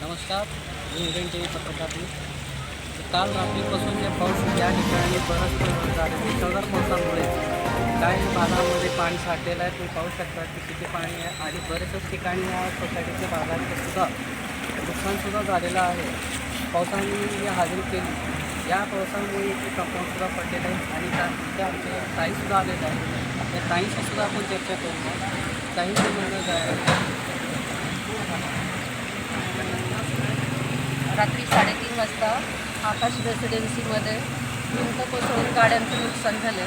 नमस्कार मी Indian T V पत्रकार मी काल रात्रीपासून जे पाऊस या ठिकाणी बरंच झाले. मुसळधार पावसामुळे काही भागामध्ये पाणी साठलेलं आहे. तुम्ही पाहू शकता की किती पाणी आहे आणि बरेचच ठिकाणी या सोसायटीच्या भागांचं सुद्धा नुकसानसुद्धा झालेलं आहे. पावसाने जी हाजरी केली. या पावसामुळे इथे कंपाऊंडसुद्धा पडलेलं आहे आणि त्या तिथे आमचे ताईसुद्धा आलेले आहे त्या ताईंशी सुद्धा आपण चर्चा करू. ताईंचं म्हणणं काय आहे? रात्री साडेतीन वाजता आकाश रेसिडेन्सीमध्ये भिंत कोसळून गाड्यांचं नुकसान झालं.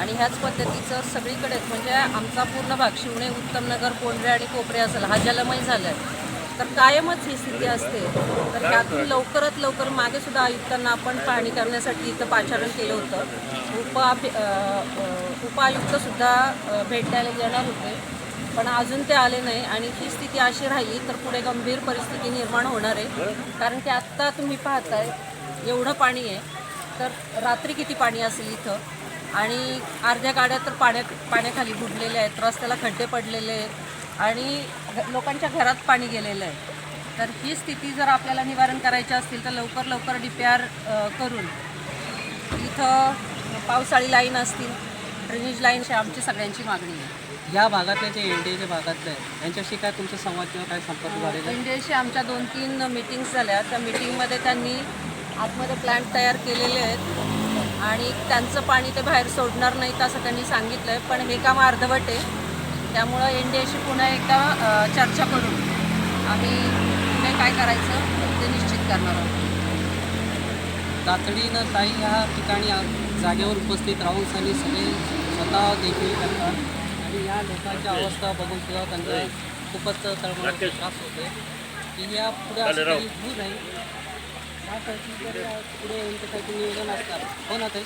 आणि ह्याच पद्धतीचं सगळीकडेच म्हणजे आमचा पूर्ण भाग शिवणे उत्तमनगर कोंढरे आणि कोपरे असेल हा जलमय झाला आहे तर कायमच ही स्थिती असते. तर त्यातून लवकरात लवकर मागे सुद्धा आयुक्तांना आपण पाहणी करण्यासाठी इथं पाचारण केलं होतं. उपा उपायुक्तसुद्धा भेटायला भेट द्यायला येणार होते. पण अजून ते आले नाही. आणि ही स्थिती अशी राहिली तर पुढे गंभीर परिस्थिती निर्माण होणार आहे. कारण की आत्ता तुम्ही पाहताय एवढं पाणी आहे तर रात्री किती पाणी असेल इथं? आणि अर्ध्या गाड्या तर पाण्या पाण्याखाली बुडलेल्या आहेत रस्त्याला खड्डे पडलेले आहेत आणि लोकांच्या घरात पाणी गेलेलं आहे. तर ही स्थिती जर आपल्याला निवारण करायची असतील तर लवकर लवकर डी पी आर करून. इथं पावसाळी लाईन असतील ड्रेनेज लाईन आमची सगळ्यांची मागणी आहे. या भागातले जे एनडीएच्या भागातले आहेत यांच्याशी काय तुमचा संवाद किंवा काय संपर्क झालेला आहे? इंडियाशी आमच्या दोन तीन मिटिंग्स झाल्या. त्या मिटिंगमध्ये त्यांनी आतमध्ये प्लॅन्ट तयार केलेले आहेत. आणि त्यांचं पाणी ते बाहेर सोडणार नाहीत असं त्यांनी सांगितलं आहे पण हे काम अर्धवट आहे. त्यामुळं एन डी एशी पुन्हा एकदा चर्चा करून आम्ही पुढे काय करायचं ते निश्चित करणार आहोत. तातडीनं ताई ह्या ठिकाणी जागेवर उपस्थित राहून सगळे स्वतः देखील करतात. आणि या लोकांची अवस्था बघून सुद्धा त्यांना खूपच तळमळ त्रास होते की या पुढे असं काही होऊ नये. यासाठी पुढे यांचं काहीतरी नियोजन असणार हो ना ताई?